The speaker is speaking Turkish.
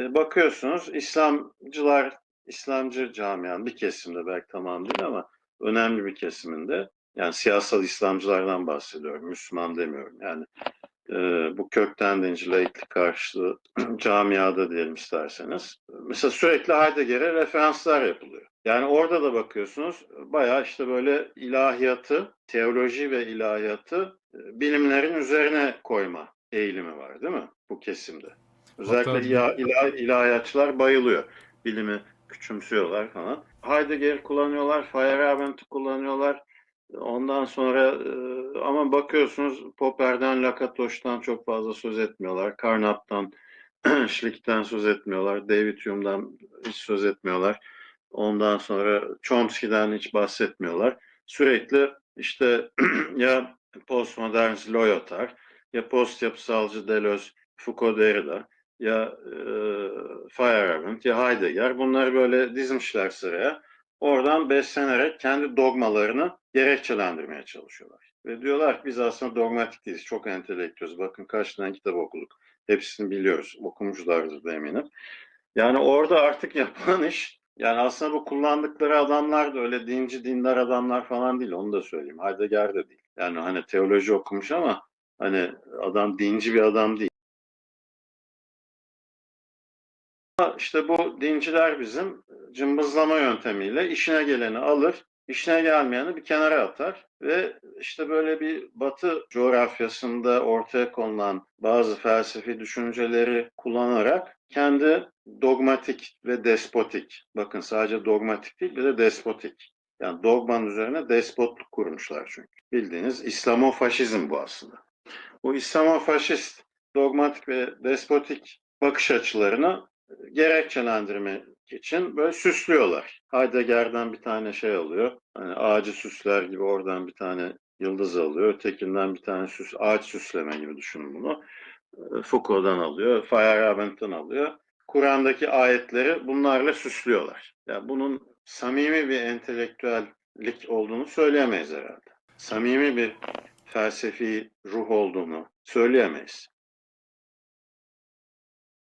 e, bakıyorsunuz İslamcılar, İslamcı camianın bir kesimde belki tamam değil ama önemli bir kesiminde yani siyasal İslamcılardan bahsediyorum. Müslüman demiyorum. Yani e, bu kökten dinci laiklik karşıtı camiada diyelim isterseniz. Mesela sürekli Heidegger'e referanslar yapılıyor. Yani orada da bakıyorsunuz bayağı işte böyle ilahiyatı, teoloji ve ilahiyatı e, bilimlerin üzerine koyma eğilimi var değil mi bu kesimde? Özellikle Hatta- ilah, ilah, ilahiyatçılar bayılıyor. Bilimi küçümsüyorlar falan. Heidegger kullanıyorlar, Feyerabend'i kullanıyorlar. Ondan sonra e, ama bakıyorsunuz Popper'den, Lakatoş'tan çok fazla söz etmiyorlar. Carnap'tan, Schlick'ten söz etmiyorlar. David Hume'dan hiç söz etmiyorlar. Ondan sonra Chomsky'den hiç bahsetmiyorlar. Sürekli işte ya postmodern Lyotard ya post yapısalcı Deleuze, Foucault Derrida ya e, Feyerabend ya Heidegger bunları böyle dizmişler sıraya. Oradan beslenerek kendi dogmalarını gerekçelendirmeye çalışıyorlar. Ve diyorlar ki biz aslında dogmatik değiliz, çok entelektüöz. Bakın kaç tane kitap okuduk. Hepsini biliyoruz. Okumuşlardır da eminim. Yani orada artık yapılan iş, yani aslında bu kullandıkları adamlar da öyle dinci, dindar adamlar falan değil. Onu da söyleyeyim. Heidegger de değil. Yani hani teoloji okumuş ama hani adam dinci bir adam değil. İşte bu dinciler bizim cımbızlama yöntemiyle işine geleni alır, işine gelmeyeni bir kenara atar ve işte böyle bir batı coğrafyasında ortaya konulan bazı felsefi düşünceleri kullanarak kendi dogmatik ve despotik, bakın sadece dogmatik değil bir de despotik. Yani dogmanın üzerine despotluk kurmuşlar çünkü. Bildiğiniz İslamofaşizm bu aslında. Bu İslamofaşist, dogmatik ve despotik bakış açılarını gerekçelendirmek için böyle süslüyorlar. Heidegger'den bir tane şey alıyor. Hani ağacı süsler gibi oradan bir tane yıldız alıyor. Ötekinden bir tane süs, ağaç süsleme gibi düşünün bunu. Ee, Foucault'dan alıyor, Feyerabend'den alıyor. Kur'an'daki ayetleri bunlarla süslüyorlar. Yani bunun samimi bir entelektüellik olduğunu söyleyemeyiz herhalde. Samimi bir felsefi ruh olduğunu söyleyemeyiz.